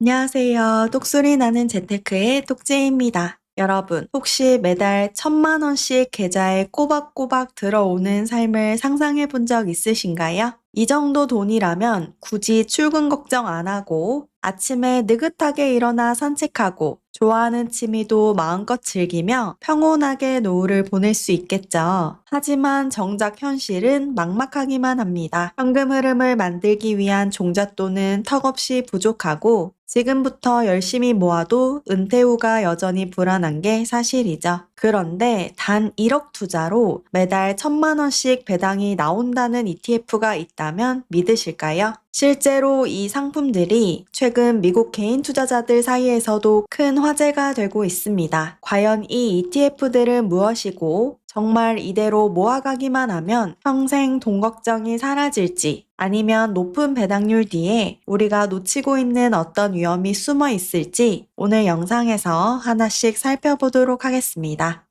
안녕하세요. 똑소리 나는 재테크의 똑재입니다. 여러분, 혹시 매달 천만 원씩 계좌에 꼬박꼬박 들어오는 삶을 상상해 본 적 있으신가요? 이 정도 돈이라면 굳이 출근 걱정 안 하고 아침에 느긋하게 일어나 산책하고 좋아하는 취미도 마음껏 즐기며 평온하게 노후를 보낼 수 있겠죠. 하지만 정작 현실은 막막하기만 합니다. 현금 흐름을 만들기 위한 종잣돈은 턱없이 부족하고 지금부터 열심히 모아도 은퇴 후가 여전히 불안한 게 사실이죠. 그런데 단 1억 투자로 매달 천만 원씩 배당이 나온다는 ETF가 있다면 믿으실까요? 실제로 이 상품들이 최근 미국 개인 투자자들 사이에서도 큰 화제가 되고 있습니다. 과연 이 ETF들은 무엇이고 정말 이대로 모아가기만 하면 평생 돈 걱정이 사라질지 아니면 높은 배당률 뒤에 우리가 놓치고 있는 어떤 위험이 숨어 있을지 오늘 영상에서 하나씩 살펴보도록 하겠습니다.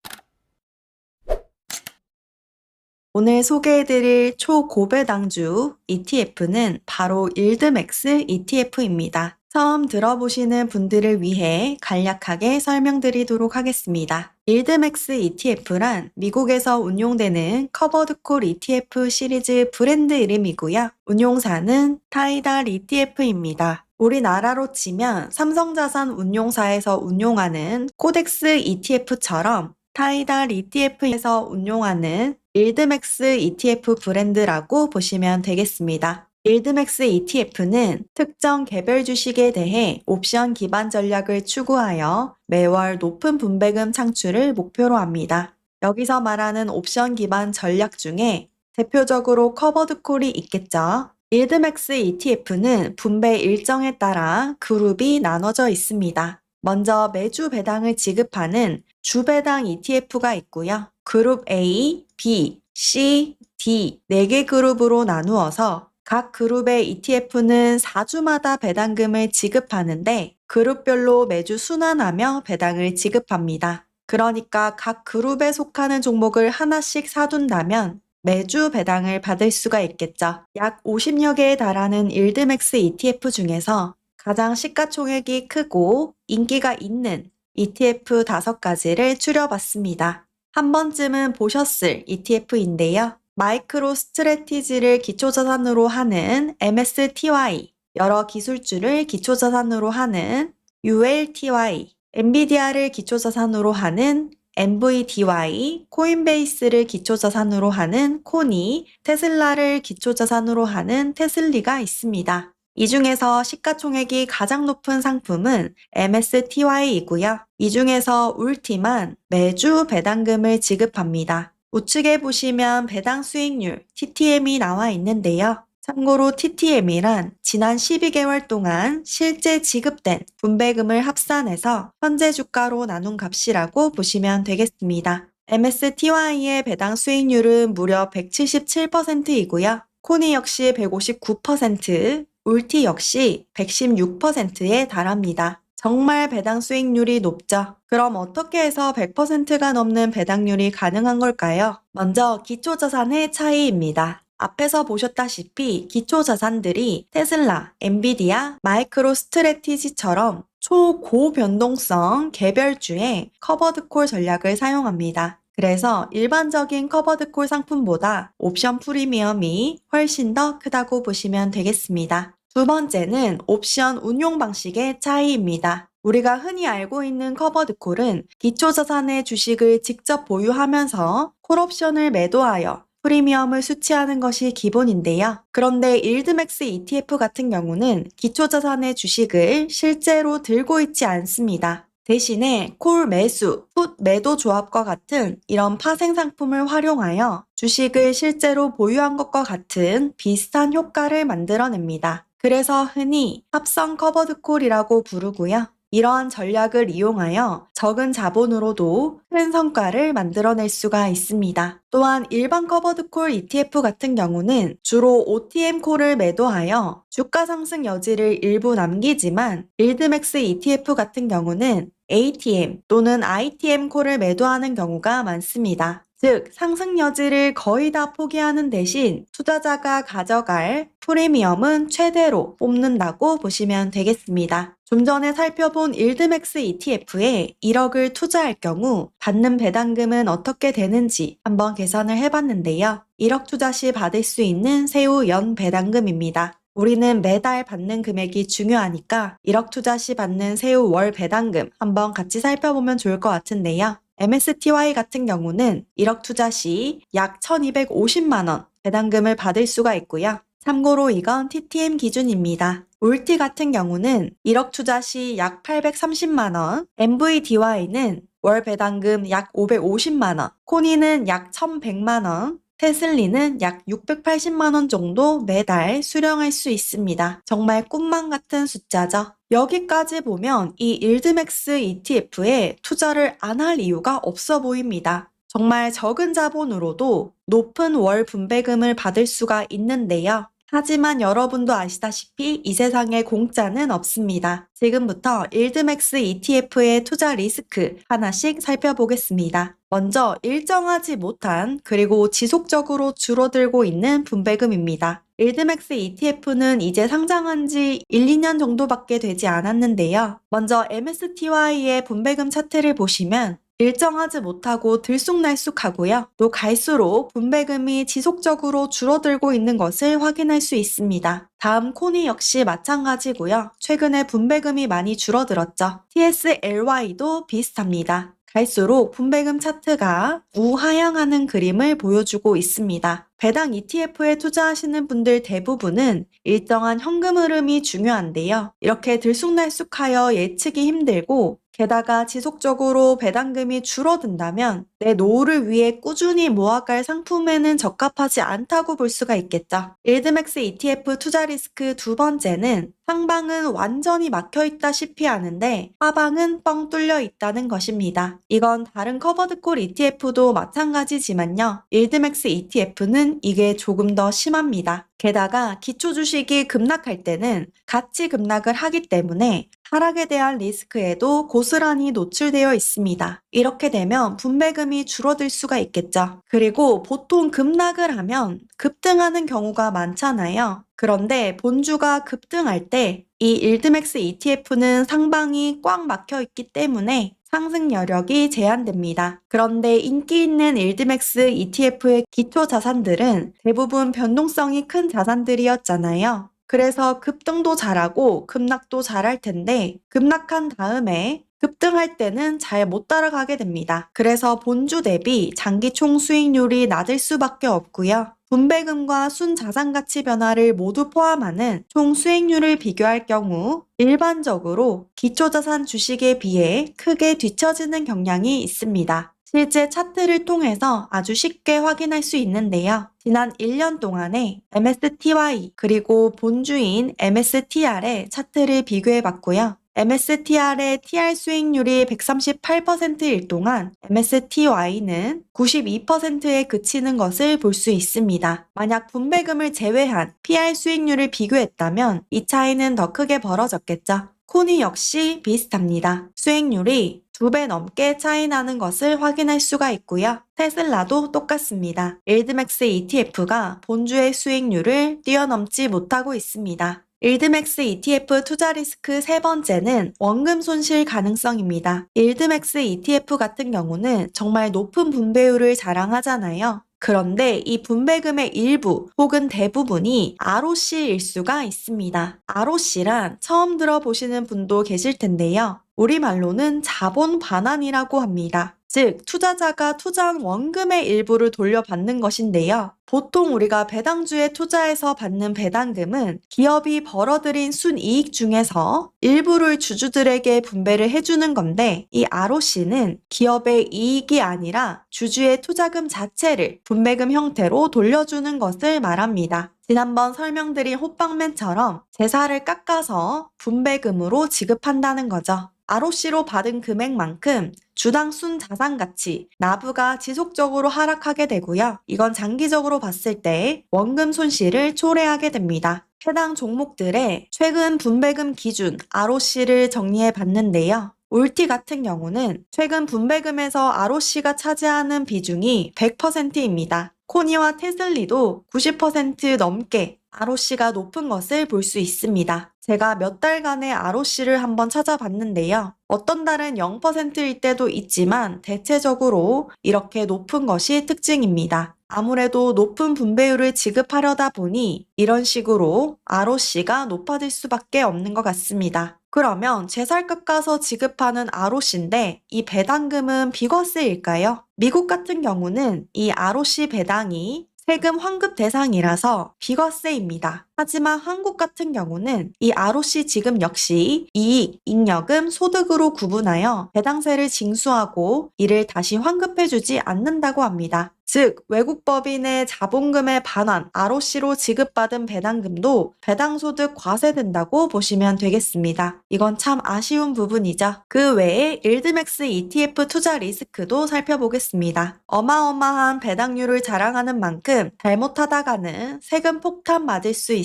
오늘 소개해드릴 초고배당주 ETF는 바로 일드맥스 ETF입니다. 처음 들어보시는 분들을 위해 간략하게 설명드리도록 하겠습니다. 일드맥스 ETF란 미국에서 운용되는 커버드콜 ETF 시리즈 브랜드 이름이고요. 운용사는 타이달 ETF입니다. 우리나라로 치면 삼성자산 운용사에서 운용하는 코덱스 ETF처럼 타이달 ETF에서 운용하는 일드맥스 ETF 브랜드라고 보시면 되겠습니다. 일드맥스 ETF는 특정 개별 주식에 대해 옵션 기반 전략을 추구하여 매월 높은 분배금 창출을 목표로 합니다. 여기서 말하는 옵션 기반 전략 중에 대표적으로 커버드콜이 있겠죠. 일드맥스 ETF는 분배 일정에 따라 그룹이 나눠져 있습니다. 먼저 매주 배당을 지급하는 주배당 ETF가 있고요. 그룹 A, B, C, D 4개 그룹으로 나누어서 각 그룹의 ETF는 4주마다 배당금을 지급하는데 그룹별로 매주 순환하며 배당을 지급합니다. 그러니까 각 그룹에 속하는 종목을 하나씩 사둔다면 매주 배당을 받을 수가 있겠죠. 약 50여 개에 달하는 일드맥스 ETF 중에서 가장 시가총액이 크고 인기가 있는 ETF 5가지를 추려봤습니다. 한 번쯤은 보셨을 ETF인데요. 마이크로 스트레티지를 기초자산으로 하는 MSTY, 여러 기술주를 기초자산으로 하는 ULTY, 엔비디아를 기초자산으로 하는 NVDY, 코인베이스를 기초자산으로 하는 코니, 테슬라를 기초자산으로 하는 테슬리가 있습니다. 이 중에서 시가총액이 가장 높은 상품은 MSTY이고요. 이 중에서 울티만 매주 배당금을 지급합니다. 우측에 보시면 배당 수익률 TTM이 나와 있는데요. 참고로 TTM이란 지난 12개월 동안 실제 지급된 분배금을 합산해서 현재 주가로 나눈 값이라고 보시면 되겠습니다. MSTY의 배당 수익률은 무려 177%이고요. 코니 역시 159%, 울티 역시 116%에 달합니다. 정말 배당 수익률이 높죠. 그럼 어떻게 해서 100%가 넘는 배당률이 가능한 걸까요? 먼저 기초자산의 차이입니다. 앞에서 보셨다시피 기초자산들이 테슬라, 엔비디아, 마이크로 스트레티지처럼 초고 변동성 개별주의 커버드콜 전략을 사용합니다. 그래서 일반적인 커버드콜 상품보다 옵션 프리미엄이 훨씬 더 크다고 보시면 되겠습니다. 두 번째는 옵션 운용 방식의 차이입니다. 우리가 흔히 알고 있는 커버드콜은 기초자산의 주식을 직접 보유하면서 콜옵션을 매도하여 프리미엄을 수취하는 것이 기본인데요. 그런데 일드맥스 ETF 같은 경우는 기초자산의 주식을 실제로 들고 있지 않습니다. 대신에 콜 매수, 풋 매도 조합과 같은 이런 파생 상품을 활용하여 주식을 실제로 보유한 것과 같은 비슷한 효과를 만들어냅니다. 그래서 흔히 합성 커버드 콜이라고 부르고요. 이러한 전략을 이용하여 적은 자본으로도 큰 성과를 만들어낼 수가 있습니다. 또한 일반 커버드콜 ETF 같은 경우는 주로 OTM 콜을 매도하여 주가 상승 여지를 일부 남기지만 일드맥스 ETF 같은 경우는 ATM 또는 ITM 콜을 매도하는 경우가 많습니다. 즉, 상승 여지를 거의 다 포기하는 대신 투자자가 가져갈 프리미엄은 최대로 뽑는다고 보시면 되겠습니다. 좀 전에 살펴본 일드맥스 ETF에 1억을 투자할 경우 받는 배당금은 어떻게 되는지 한번 계산을 해봤는데요. 1억 투자 시 받을 수 있는 세후 연 배당금입니다. 우리는 매달 받는 금액이 중요하니까 1억 투자 시 받는 세후 월 배당금 한번 같이 살펴보면 좋을 것 같은데요. MSTY 같은 경우는 1억 투자 시 약 1250만원 배당금을 받을 수가 있고요. 참고로 이건 TTM 기준입니다. 울티 같은 경우는 1억 투자 시 약 830만원, MVDY는 월 배당금 약 550만원, 코니는 약 1100만원, 테슬리는 약 680만원 정도 매달 수령할 수 있습니다. 정말 꿈만 같은 숫자죠. 여기까지 보면 이 일드맥스 ETF에 투자를 안 할 이유가 없어 보입니다. 정말 적은 자본으로도 높은 월 분배금을 받을 수가 있는데요. 하지만 여러분도 아시다시피 이 세상에 공짜는 없습니다. 지금부터 일드맥스 ETF의 투자 리스크 하나씩 살펴보겠습니다. 먼저 일정하지 못한 그리고 지속적으로 줄어들고 있는 분배금입니다. 일드맥스 ETF는 이제 상장한 지 1, 2년 정도밖에 되지 않았는데요. 먼저 MSTY의 분배금 차트를 보시면 일정하지 못하고 들쑥날쑥하고요. 또 갈수록 분배금이 지속적으로 줄어들고 있는 것을 확인할 수 있습니다. 다음 코니 역시 마찬가지고요. 최근에 분배금이 많이 줄어들었죠. TSLY도 비슷합니다. 갈수록 분배금 차트가 우하향하는 그림을 보여주고 있습니다. 배당 ETF에 투자하시는 분들 대부분은 일정한 현금 흐름이 중요한데요. 이렇게 들쑥날쑥하여 예측이 힘들고 게다가 지속적으로 배당금이 줄어든다면 내 노후를 위해 꾸준히 모아갈 상품에는 적합하지 않다고 볼 수가 있겠죠. 일드맥스 ETF 투자 리스크 두 번째는 상방은 완전히 막혀 있다시피 하는데 하방은 뻥 뚫려 있다는 것입니다. 이건 다른 커버드콜 ETF도 마찬가지지만요. 일드맥스 ETF는 이게 조금 더 심합니다. 게다가 기초 주식이 급락할 때는 같이 급락을 하기 때문에 하락에 대한 리스크에도 고스란히 노출되어 있습니다. 이렇게 되면 분배금이 줄어들 수가 있겠죠. 그리고 보통 급락을 하면 급등하는 경우가 많잖아요. 그런데 본주가 급등할 때 이 일드맥스 ETF는 상방이 꽉 막혀 있기 때문에 상승 여력이 제한됩니다. 그런데 인기 있는 일드맥스 ETF의 기초 자산들은 대부분 변동성이 큰 자산들이었잖아요. 그래서 급등도 잘하고 급락도 잘할 텐데 급락한 다음에 급등할 때는 잘 못 따라가게 됩니다. 그래서 본주 대비 장기 총 수익률이 낮을 수밖에 없고요. 분배금과 순자산 가치 변화를 모두 포함하는 총 수익률을 비교할 경우 일반적으로 기초자산 주식에 비해 크게 뒤처지는 경향이 있습니다. 실제 차트를 통해서 아주 쉽게 확인할 수 있는데요. 지난 1년 동안에 MSTY 그리고 본주인 MSTR의 차트를 비교해 봤고요. MSTR의 TR 수익률이 138%일 동안 MSTY는 92%에 그치는 것을 볼 수 있습니다. 만약 분배금을 제외한 PR 수익률을 비교했다면 이 차이는 더 크게 벌어졌겠죠. 코니 역시 비슷합니다. 수익률이 두 배 넘게 차이 나는 것을 확인할 수가 있고요. 테슬라도 똑같습니다. 일드맥스 ETF가 본주의 수익률을 뛰어넘지 못하고 있습니다. 일드맥스 ETF 투자 리스크 세 번째는 원금 손실 가능성입니다. 일드맥스 ETF 같은 경우는 정말 높은 분배율을 자랑하잖아요. 그런데 이 분배금의 일부 혹은 대부분이 ROC일 수가 있습니다. ROC란 처음 들어보시는 분도 계실 텐데요. 우리말로는 자본 반환이라고 합니다. 즉, 투자자가 투자한 원금의 일부를 돌려받는 것인데요. 보통 우리가 배당주에 투자해서 받는 배당금은 기업이 벌어들인 순이익 중에서 일부를 주주들에게 분배를 해주는 건데 이 ROC는 기업의 이익이 아니라 주주의 투자금 자체를 분배금 형태로 돌려주는 것을 말합니다. 지난번 설명드린 호빵맨처럼 제사를 깎아서 분배금으로 지급한다는 거죠. ROC로 받은 금액만큼 주당 순 자산 가치, 나부가 지속적으로 하락하게 되고요. 이건 장기적으로 봤을 때 원금 손실을 초래하게 됩니다. 해당 종목들의 최근 분배금 기준 ROC를 정리해 봤는데요. 울티 같은 경우는 최근 분배금에서 ROC가 차지하는 비중이 100%입니다. 코니와 테슬리도 90% 넘게 ROC가 높은 것을 볼 수 있습니다. 제가 몇 달간의 ROC를 한번 찾아봤는데요. 어떤 달은 0%일 때도 있지만 대체적으로 이렇게 높은 것이 특징입니다. 아무래도 높은 분배율을 지급하려다 보니 이런 식으로 ROC가 높아질 수밖에 없는 것 같습니다. 그러면 재살 깎아서 지급하는 ROC인데 이 배당금은 비과세일까요? 미국 같은 경우는 이 ROC 배당이 세금 환급 대상이라서 비과세입니다. 하지만 한국 같은 경우는 이 ROC 지급 역시 이익, 잉여금, 소득으로 구분하여 배당세를 징수하고 이를 다시 환급해주지 않는다고 합니다. 즉, 외국 법인의 자본금의 반환, ROC로 지급받은 배당금도 배당소득 과세된다고 보시면 되겠습니다. 이건 참 아쉬운 부분이죠. 그 외에 일드맥스 ETF 투자 리스크도 살펴보겠습니다. 어마어마한 배당률을 자랑하는 만큼 잘못하다가는 세금 폭탄 맞을 수 있습니다.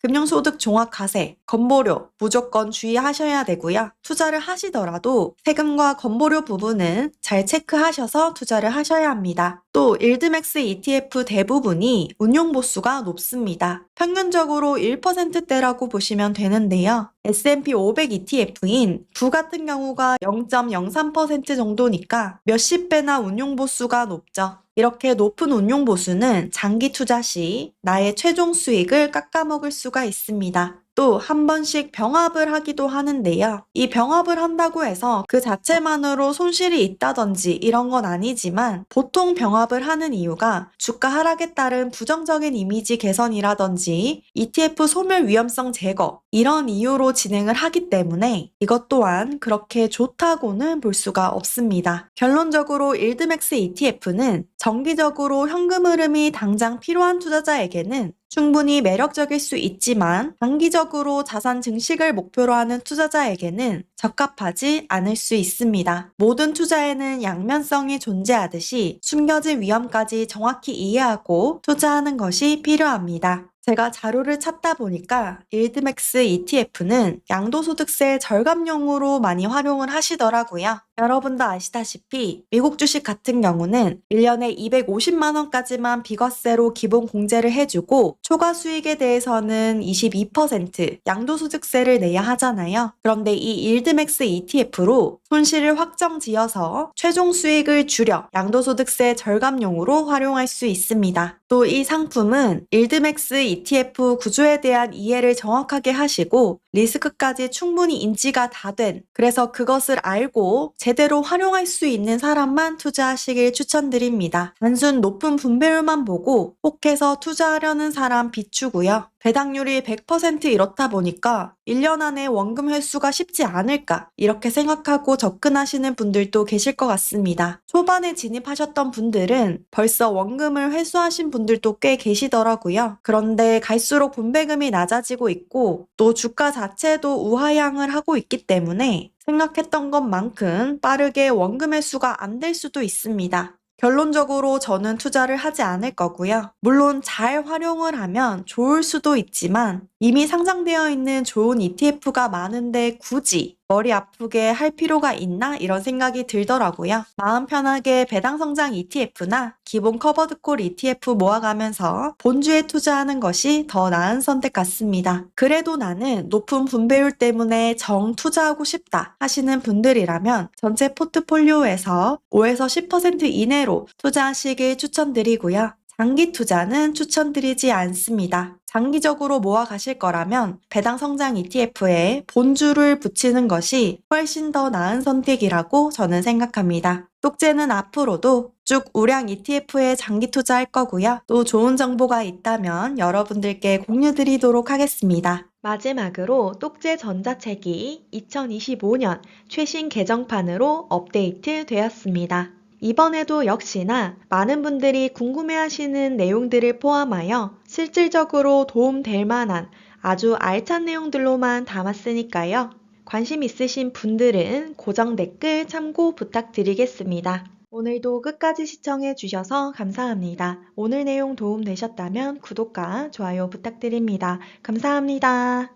금융소득 종합과세, 건보료 무조건 주의하셔야 되고요. 투자를 하시더라도 세금과 건보료 부분은 잘 체크하셔서 투자를 하셔야 합니다. 또 일드맥스 ETF 대부분이 운용 보수가 높습니다. 평균적으로 1%대라고 보시면 되는데요. S&P 500 ETF인 부 같은 경우가 0.03% 정도니까 몇십 배나 운용 보수가 높죠. 이렇게 높은 운용 보수는 장기 투자 시 나의 최종 수익을 깎아먹을 수가 있습니다. 또 한 번씩 병합을 하기도 하는데요. 이 병합을 한다고 해서 그 자체만으로 손실이 있다든지 이런 건 아니지만 보통 병합을 하는 이유가 주가 하락에 따른 부정적인 이미지 개선이라든지 ETF 소멸 위험성 제거 이런 이유로 진행을 하기 때문에 이것 또한 그렇게 좋다고는 볼 수가 없습니다. 결론적으로 일드맥스 ETF는 정기적으로 현금 흐름이 당장 필요한 투자자에게는 충분히 매력적일 수 있지만 단기적으로 자산 증식을 목표로 하는 투자자에게는 적합하지 않을 수 있습니다. 모든 투자에는 양면성이 존재하듯이 숨겨진 위험까지 정확히 이해하고 투자하는 것이 필요합니다. 제가 자료를 찾다 보니까 일드맥스 ETF는 양도소득세 절감용으로 많이 활용을 하시더라고요. 여러분도 아시다시피 미국 주식 같은 경우는 1년에 250만 원까지만 비과세로 기본 공제를 해주고 초과 수익에 대해서는 22% 양도소득세를 내야 하잖아요. 그런데 이 일드맥스 ETF로 손실을 확정 지어서 최종 수익을 줄여 양도소득세 절감용으로 활용할 수 있습니다. 또 이 상품은 일드맥스 ETF 구조에 대한 이해를 정확하게 하시고 리스크까지 충분히 인지가 다 된 그래서 그것을 알고 제대로 활용할 수 있는 사람만 투자하시길 추천드립니다. 단순 높은 분배율만 보고 혹해서 투자하려는 사람 비추고요. 배당률이 100% 이렇다 보니까 1년 안에 원금 회수가 쉽지 않을까 이렇게 생각하고 접근하시는 분들도 계실 것 같습니다. 초반에 진입하셨던 분들은 벌써 원금을 회수하신 분들도 꽤 계시더라고요. 그런데 갈수록 분배금이 낮아지고 있고 또 주가 자체도 우하향을 하고 있기 때문에 생각했던 것만큼 빠르게 원금 회수가 안 될 수도 있습니다. 결론적으로 저는 투자를 하지 않을 거고요. 물론 잘 활용을 하면 좋을 수도 있지만 이미 상장되어 있는 좋은 ETF가 많은데 굳이 머리 아프게 할 필요가 있나 이런 생각이 들더라고요. 마음 편하게 배당 성장 ETF나 기본 커버드 콜 ETF 모아가면서 본주에 투자하는 것이 더 나은 선택 같습니다. 그래도 나는 높은 분배율 때문에 정 투자하고 싶다 하시는 분들이라면 전체 포트폴리오에서 5에서 10% 이내로 투자하시길 추천드리고요. 장기 투자는 추천드리지 않습니다. 장기적으로 모아 가실 거라면 배당 성장 ETF에 본주를 붙이는 것이 훨씬 더 나은 선택이라고 저는 생각합니다. 똑재는 앞으로도 쭉 우량 ETF에 장기 투자할 거고요. 또 좋은 정보가 있다면 여러분들께 공유 드리도록 하겠습니다. 마지막으로 똑재 전자책이 2025년 최신 개정판으로 업데이트 되었습니다. 이번에도 역시나 많은 분들이 궁금해하시는 내용들을 포함하여 실질적으로 도움될 만한 아주 알찬 내용들로만 담았으니까요. 관심 있으신 분들은 고정 댓글 참고 부탁드리겠습니다. 오늘도 끝까지 시청해 주셔서 감사합니다. 오늘 내용 도움 되셨다면 구독과 좋아요 부탁드립니다. 감사합니다.